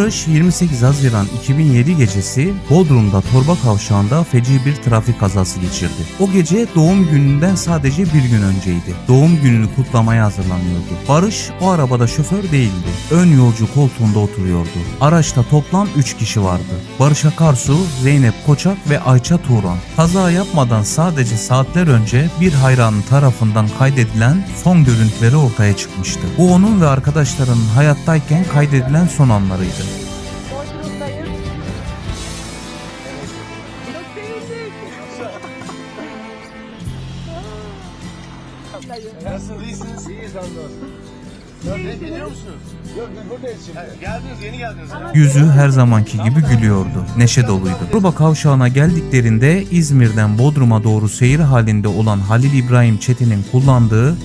Barış 28 Haziran 2007 gecesi Bodrum'da Torba Kavşağı'nda feci bir trafik kazası geçirdi. O gece doğum gününden sadece bir gün önceydi. Doğum gününü kutlamaya hazırlanıyordu. Barış o arabada şoför değildi. Ön yolcu koltuğunda oturuyordu. Araçta toplam 3 kişi vardı. Barış Akarsu, Zeynep Koçak ve Ayça Turan. Kaza yapmadan sadece saatler önce bir hayranın tarafından kaydedilen son görüntüleri ortaya çıkmıştı. Bu onun ve arkadaşlarının hayattayken kaydedilen son anlarıydı. Bodrum'dayız. Çok sevindik. Nasılsınız? İyisiniz? İyiyiz hamdolsun. Ya ne geliyor musunuz? Yok biz buradayız şimdi. geldiniz yeni geldiniz. ha? Yüzü her zamanki gibi gülüyordu. Neşe doluydu. Turba kavşağına geldiklerinde İzmir'den Bodrum'a doğru seyir halinde olan Halil İbrahim Çetin'in kullandığı